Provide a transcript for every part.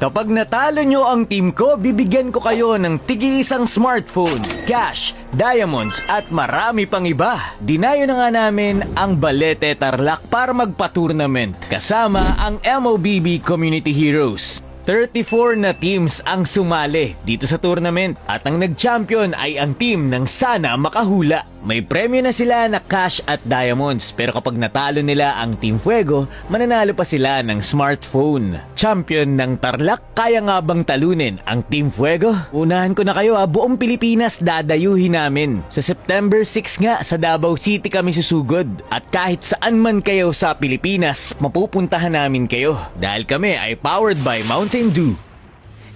Kapag natalo nyo ang team ko, bibigyan ko kayo ng tigi-isang smartphone, cash, diamonds at marami pang iba. Dinayo na nga namin ang Balete Tarlac para magpa-tournament kasama ang MOBB Community Heroes. 34 na teams ang sumali dito sa tournament at ang nag-champion ay ang team ng Sana Makahula. May premyo na sila na cash at diamonds pero kapag natalo nila ang Team Fuego, mananalo pa sila ng smartphone. Champion ng Tarlac, kaya nga bang talunin ang Team Fuego? Unahan ko na kayo ha, buong Pilipinas dadayuhin namin. Sa September 6 nga, sa Davao City kami susugod. At kahit saan man kayo sa Pilipinas, mapupuntahan namin kayo. Dahil kami ay powered by Mountain Dew.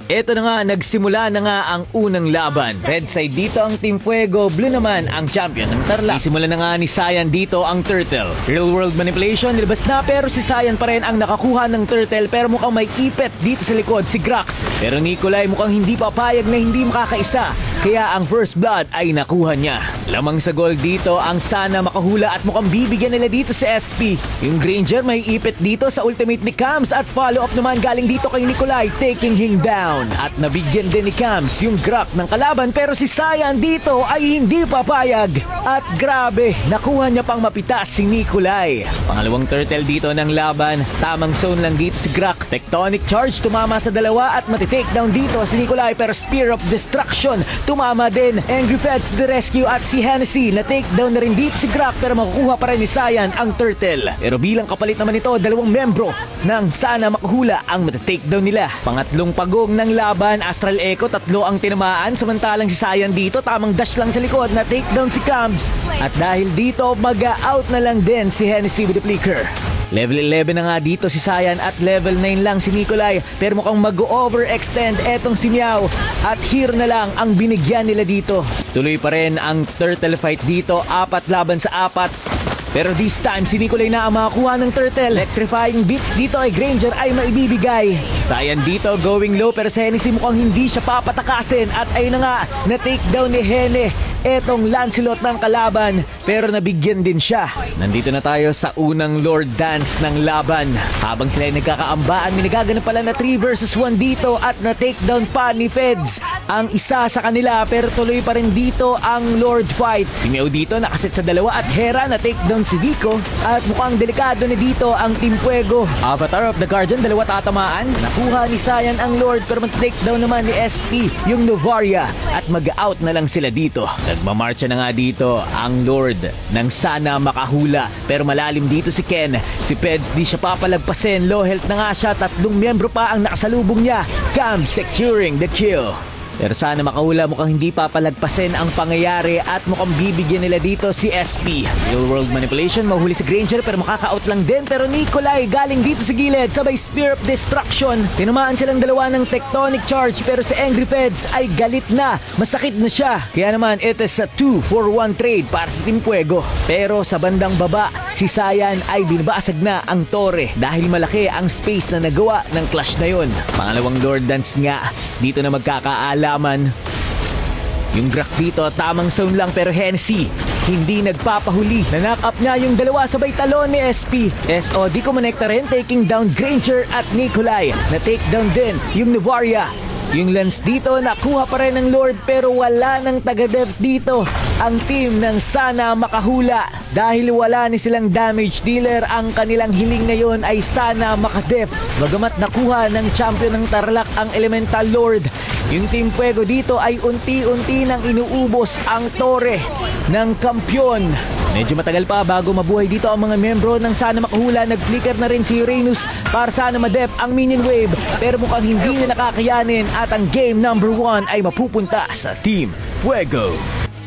Ito na nga, nagsimula na nga ang unang laban. Red side dito ang Team Fuego, blue naman ang champion ng Tarlac. Simula na nga ni Sayan dito ang Turtle. Real world manipulation, nilabas na pero si Sayan pa rin ang nakakuha ng Turtle pero mukhang may ipet dito sa likod si Grak. Pero Nikolay mukhang hindi papayag na hindi makakaisa. Kaya ang first blood ay nakuha niya. Lamang sa goal dito ang sana makahula at mukhang bibigyan nila dito sa SP. Yung Granger may ipit dito sa ultimate ni Cams at follow up naman galing dito kay Nikolay taking him down. At nabigyan din ni Cams yung grab ng kalaban pero si Sayan dito ay hindi papayag. At grabe, nakuha niya pang mapitas si Nikolay. Pangalawang turtle dito ng laban, tamang zone lang dito si Grak. Tectonic charge tumama sa dalawa at matitake down dito si Nikolay pero Spear of Destruction tumama din. Angry to the rescue at si Hennessy na take down na rin dito si Grak pero makukuha pa rin ni Sayan ang turtle. Pero bilang kapalit naman ito, dalawang membro ng sana makuhula ang matitake down nila. Pangatlong pagong ng laban, Astral Echo, tatlo ang tinamaan samantalang si Sayan dito tamang dash lang sa likod na take down si Cams. At dahil dito, mag-out na lang din si Hennessy with the flicker. Level 11 na nga dito si Sayan at level 9 lang si Nikolay pero mukhang mag-overextend etong si Miao at here na lang ang binigyan nila dito. Tuloy pa rin ang turtle fight dito, apat laban sa apat. Pero this time, si Nikolay na ang makakuha ng turtle. Electrifying beats dito ay Granger ay maibibigay. Sayan dito going low pero Hennessy mukhang hindi siya papatakasin at ayun na nga, na-take down ni Hene etong Lancelot ng kalaban pero nabigyan din siya. Nandito na tayo sa unang Lord Dance ng laban. Habang sila ay nagkakaambaan, may nagaganap pala na 3 versus 1 dito at na-take down pa ni Feds ang isa sa kanila pero tuloy pa rin dito ang Lord Fight. Si Meow dito nakaset sa dalawa at Hera na take down si Vico at mukhang delikado na dito ang Team Fuego. Avatar of the Guardian, dalawa tatamaan. Nakuha ni Sayan ang Lord pero mag-take down naman ni SP yung Novaria at mag-out na lang sila dito. Nagmamarcha na nga dito ang Lord ng sana makahula pero malalim dito si Ken. Si Peds di siya papalagpasin. Low health na nga siya. Tatlong miyembro pa ang nakasalubong niya. Cam securing the kill. Pero sana makahula mukhang hindi papalagpasin ang pangyayari at mukhang bibigyan nila dito si SP. Real world manipulation, mahuli si Granger pero makaka-out lang din. Pero Nikolai galing dito sa gilid, sabay Spear of Destruction. Tinamaan silang dalawa ng tectonic charge pero si Angry Feds ay galit na. Masakit na siya. Kaya naman it is a 2 for 1 trade para sa Team Fuego. Pero sa bandang baba, si Sayan ay binabasag na ang Torre dahil malaki ang space na nagawa ng clash na yon. Pangalawang Lord Dance nga, dito na magkakaalaman. Yung Grak dito, tamang zone lang pero Hennessy, hindi nagpapahuli. Na-knock up niya yung dalawa sabay talon ni SP. SO di kumonekta rin taking down Granger at Nikolai. Na-take down din yung Novaria. Yung lens dito, nakuha pa rin ng Lord pero wala ng taga-dev dito. Ang team ng sana makahula. Dahil wala ni silang damage dealer, ang kanilang hiling ngayon ay sana makadef. Bagamat nakuha ng champion ng Tarlac ang Elemental Lord. Yung Team Fuego dito ay unti-unti nang inuubos ang tore ng kampyon. Medyo matagal pa bago mabuhay dito ang mga membro ng Sana Makahula. Nag-flicker na rin si Uranus para sana madep ang minion wave. Pero mukhang hindi niya nakakayanin at ang game number 1 ay mapupunta sa Team Fuego.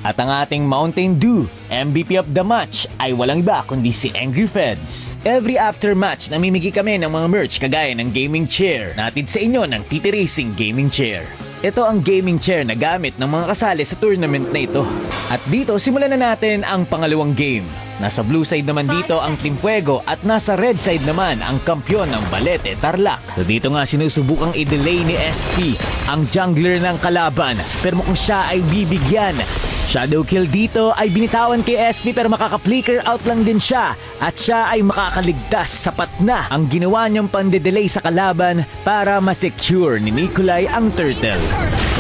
At ang ating Mountain Dew MVP of the match ay walang iba kundi si Angry Feds. Every after match, namimigay kami ng mga merch kagaya ng gaming chair. Natid sa inyo ng TT Racing Gaming Chair. Ito ang gaming chair na gamit ng mga kasali sa tournament na ito. At dito, simulan na natin ang pangalawang game. Nasa blue side naman dito ang Team Fuego at nasa red side naman ang kampyon ng Balete Tarlac. So dito nga sinusubukang i-delay ni SP ang jungler ng kalaban pero mukhang siya ay bibigyan Shadow kill dito ay binitawan kay SP pero makaka-flicker out lang din siya at siya ay makakaligtas sapat na ang ginawa niyang pandedelay sa kalaban para ma-secure ni Nikolai ang turtle.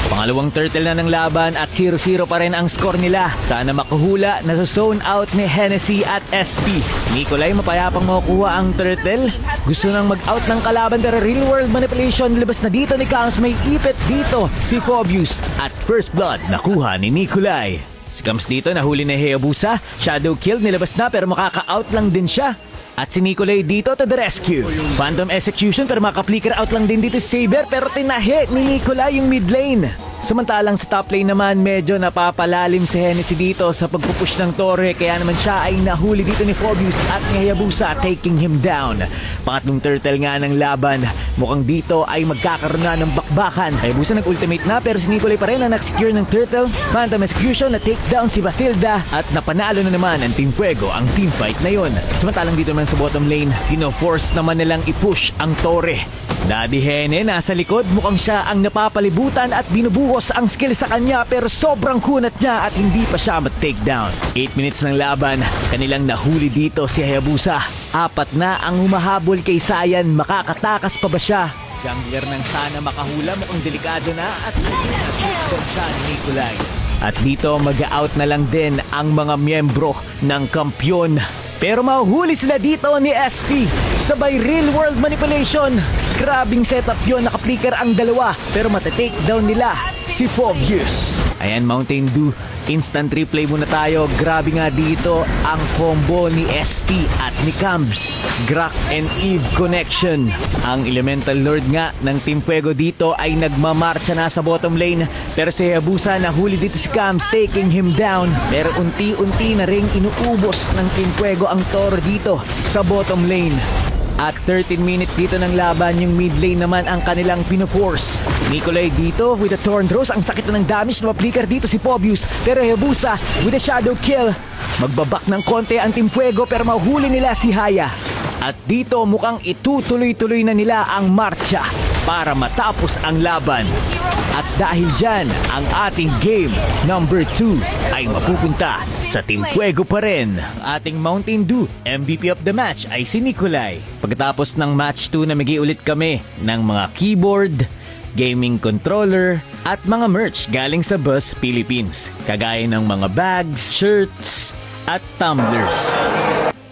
Pangalawang turtle na ng laban at 0-0 pa rin ang score nila. Sana makuhula na zone out ni Hennessy at SP. Nikolay mapayapang makukuha ang turtle. Gusto nang mag-out ng kalaban pero real world manipulation nilabas na dito ni Kams. May ipit dito si Phobius at first blood nakuha ni Nikolay. Si Kams dito nahuli ni Hayabusa. Shadow kill nilabas na pero makaka-out lang din siya. At si Nikolay dito to the rescue. Phantom execution pero makaka-flicker out lang din dito si Saber pero tinahi ni Nikolay yung mid lane. Samantalang sa top lane naman medyo napapalalim si Hennessy dito sa pagpupush ng Torre kaya naman siya ay nahuli dito ni Phobius at ni Hayabusa taking him down. Pangatlong turtle nga ng laban. Mukhang dito ay magkakaroon na ng bakbakan. Hayabusa nag-ultimate na pero si Nikolay pa rin ang naksecure ng turtle. Phantom execution na take down si Bathilda at napanalo na naman ang Team Fuego ang team fight na yon. Samantalang dito naman sa bottom lane, pino-force naman nilang i-push ang Torre. Daddy nasa likod mukhang siya ang napapalibutan at binubuhos ang skill sa kanya pero sobrang kunat niya at hindi pa siya mat-take down. 8 minutes ng laban, kanilang nahuli dito si Hayabusa. Apat na ang humahabol kay Sayan, makakatakas pa ba siya? Jungler ng sana makahula mukhang delikado na at sa ni Nikolay. At dito mag-out na lang din ang mga miyembro ng kampyon. Pero mahuhuli sila dito ni SP. Sabay real world manipulation. Grabing setup yon nakaplicker ang dalawa. Pero matatake down nila si Phobius. Ayan Mountain Dew. Instant replay muna tayo. Grabe nga dito ang combo ni SP at ni Cams. Grak and Eve connection. Ang Elemental Lord nga ng Team Fuego dito ay nagmamarcha na sa bottom lane. Pero si Hayabusa nahuli dito si Cams taking him down. Pero unti-unti na ring inuubos ng Team Fuego ang Toro dito sa bottom lane. At 13 minutes dito ng laban, yung mid lane naman ang kanilang pinoforce. Nikolay dito with a Torn Rose. Ang sakit na ng damage na maplikar dito si Phobius. Pero Hayabusa with a Shadow Kill. Magbabak ng konti ang Team Fuego pero mahuli nila si Haya. At dito mukhang itutuloy-tuloy na nila ang marcha para matapos ang laban. At dahil dyan, ang ating game number 2 ay mapupunta sa Team Fuego pa rin. Ating Mountain Dew MVP of the match ay si Nikolay. Pagkatapos ng match 2 namigay ulit kami ng mga keyboard, gaming controller, at mga merch galing sa Bus Philippines. Kagaya ng mga bags, shirts, at tumblers.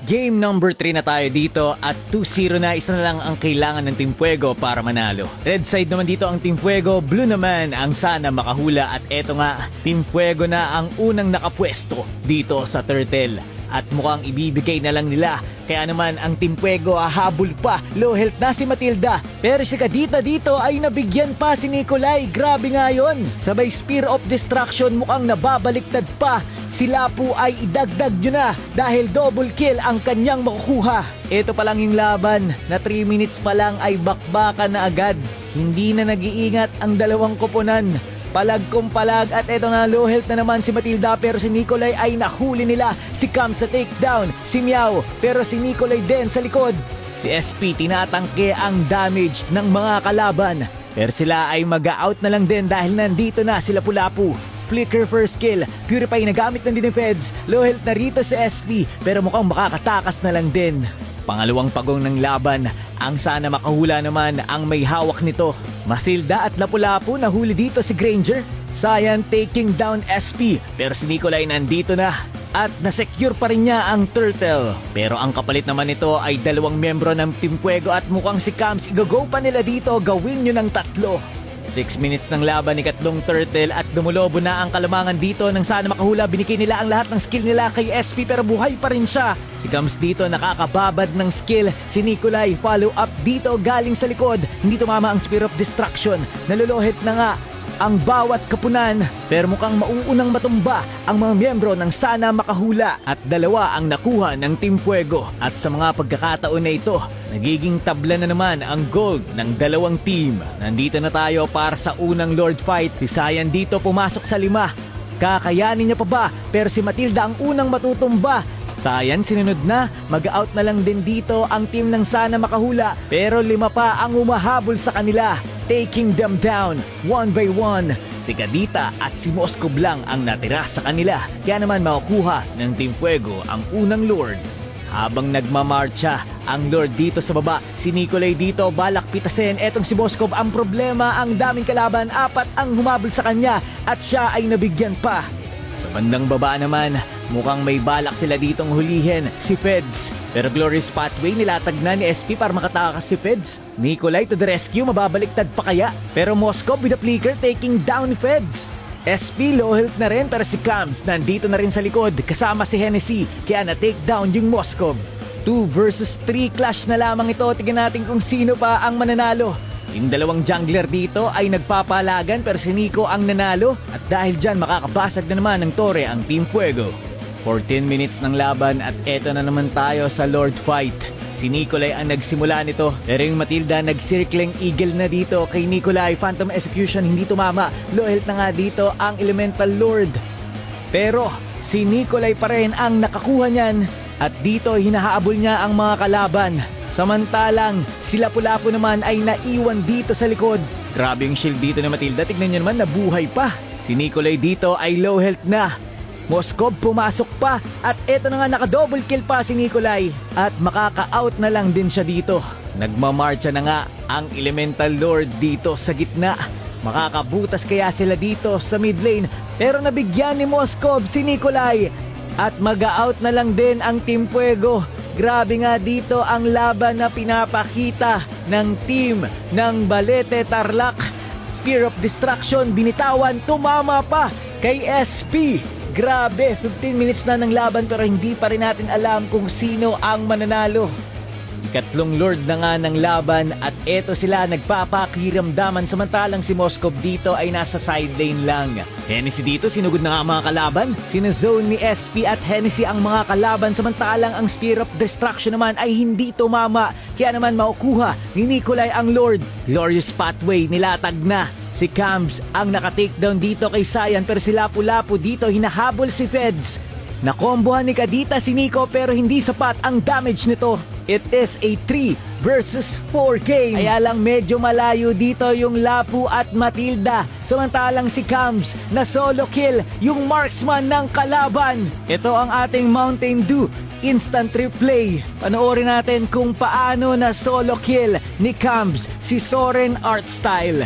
Game number 3 na tayo dito at 2-0 na isa na lang ang kailangan ng Team Fuego para manalo. Red side naman dito ang Team Fuego, blue naman ang sana makahula at eto nga, Team Fuego na ang unang nakapwesto dito sa Turtle. At mukhang ibibigay na lang nila. Kaya naman ang Team Fuego hahabol pa. Low health na si Matilda. Pero si Kadita dito ay nabigyan pa si Nikolay. Grabe nga yun. Sabay Spear of Destruction mukhang nababaliktad pa. Si Lapu ay idagdag nyo na dahil double kill ang kanyang makukuha. Ito pa lang yung laban na 3 minutes pa lang ay bakbakan na agad. Hindi na nag-iingat ang dalawang koponan. Palag kong palag at eto nga low health na naman si Matilda pero si Nikolay ay nahuli nila. Si Cam sa takedown, si Miao pero si Nikolay din sa likod. Si SP tinatangke ang damage ng mga kalaban. Pero sila ay mag-out na lang din dahil nandito na sila Pulapu. Flicker first kill, Purify na din ni Feds, low health na rito si SP pero mukhang makakatakas na lang din. Pangalawang pagong ng laban, ang sana makahula naman ang may hawak nito. Matilda at Lapu-Lapu nahuli dito si Granger. Sayan taking down SP pero si Nikolay nandito na at nasecure pa rin niya ang turtle. Pero ang kapalit naman nito ay dalawang membro ng Team Fuego at mukhang si Cams igago pa nila dito gawin nyo ng tatlo. 6 minutes ng laban ni Katlong Turtle at dumulobo na ang kalamangan dito nang sana makahula binigay nila ang lahat ng skill nila kay SP pero buhay pa rin siya. Si Gams dito nakakababad ng skill. Si Nikolay follow up dito galing sa likod. Hindi tumama ang Spear of Destruction. Naluluhit na nga ang bawat kapunan pero mukhang mauunang matumba ang mga miyembro ng Sana Makahula at dalawa ang nakuha ng Team Fuego at sa mga pagkakataon na ito nagiging tabla na naman ang gold ng dalawang team. Nandito na tayo para sa unang Lord Fight. Si Sayan dito pumasok sa lima. Kakayanin niya pa ba? Pero si Matilda ang unang matutumba Sayan, sinunod na. Mag-out na lang din dito ang team ng Sana Makahula. Pero lima pa ang umahabol sa kanila. Taking them down one by one. Si Kadita at si Moskob lang ang natira sa kanila. Kaya naman makukuha ng Team Fuego ang unang Lord. Habang nagmamarcha ang Lord dito sa baba, si Nikolay dito balak pitasin. Etong si Moskob ang problema, ang daming kalaban, apat ang humabol sa kanya at siya ay nabigyan pa. Sa bandang baba naman, mukhang may balak sila ditong hulihin si Feds. Pero Glorious Pathway nilatag na ni SP para makatakas si Feds. Nikolay to the rescue, mababaliktad pa kaya? Pero Moskov with a flicker taking down Feds. SP low health na rin pero si Cams nandito na rin sa likod kasama si Hennessy kaya na-take down yung Moskov. 2 versus 3 clash na lamang ito. Tingnan natin kung sino pa ang mananalo. Yung dalawang jungler dito ay nagpapalagan pero si Nico ang nanalo at dahil dyan makakabasag na naman ng Torre ang Team Fuego. 14 minutes ng laban at eto na naman tayo sa Lord Fight. Si Nikolay ang nagsimula nito pero yung Matilda nag-circling eagle na dito kay Nikolay. Phantom Execution hindi tumama. Low health na nga dito ang Elemental Lord. Pero si Nikolay pa rin ang nakakuha niyan at dito hinahabol niya ang mga kalaban. Samantalang si Lapu-Lapu naman ay naiwan dito sa likod. Grabe yung shield dito ni Matilda. Tignan niyo naman nabuhay pa. Si Nikolay dito ay low health na. Moskov pumasok pa at eto na nga naka-double kill pa si Nikolay at makaka-out na lang din siya dito. Nagmamarcha na nga ang Elemental Lord dito sa gitna. Makakabutas kaya sila dito sa mid lane pero nabigyan ni Moskov si Nikolay at mag-out na lang din ang Team Fuego. Grabe nga dito ang laban na pinapakita ng team ng Balete Tarlac. Spear of Destruction binitawan, tumama pa kay SP. Grabe, 15 minutes na ng laban pero hindi pa rin natin alam kung sino ang mananalo. Ikatlong Lord na nga ng laban at eto sila nagpapakiramdaman samantalang si Moskov dito ay nasa side lane lang. Hennessy dito sinugod na nga ang mga kalaban. Sinozone ni SP at Hennessy ang mga kalaban samantalang ang Spear of Destruction naman ay hindi tumama. Kaya naman makukuha ni Nikolay ang Lord. Glorious Pathway nilatag na. Si Cams ang naka-takedown dito kay Sayan pero si Lapu-Lapu dito hinahabol si Feds. Nakombohan ni Kadita si Nico pero hindi sapat ang damage nito. It is a 3 versus 4 game. Kaya lang medyo malayo dito yung Lapu at Matilda. Samantalang si Cams na solo kill yung marksman ng kalaban. Ito ang ating Mountain Dew instant replay. Panoorin natin kung paano na solo kill ni Cams si Soren Artstyle.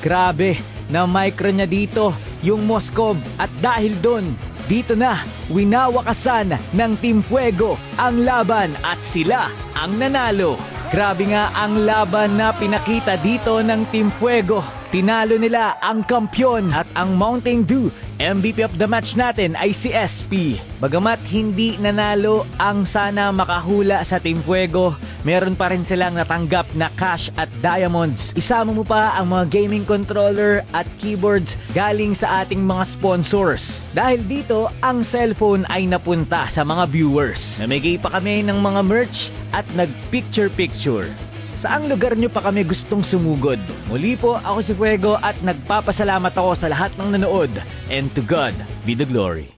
Grabe, na micro niya dito yung Moskov at dahil doon, dito na winawakasan ng Team Fuego ang laban at sila ang nanalo. Grabe nga ang laban na pinakita dito ng Team Fuego. Tinalo nila ang kampyon at ang Mountain Dew MVP of the match natin ay si SP. Bagamat hindi nanalo ang sana makahula sa Team Fuego, meron pa rin silang natanggap na cash at diamonds. Isama mo pa ang mga gaming controller at keyboards galing sa ating mga sponsors. Dahil dito, ang cellphone ay napunta sa mga viewers. Namigay pa kami ng mga merch at nag-picture-picture. Saang lugar nyo pa kami gustong sumugod? Muli po ako si Fuego at nagpapasalamat ako sa lahat ng nanood. And to God be the glory.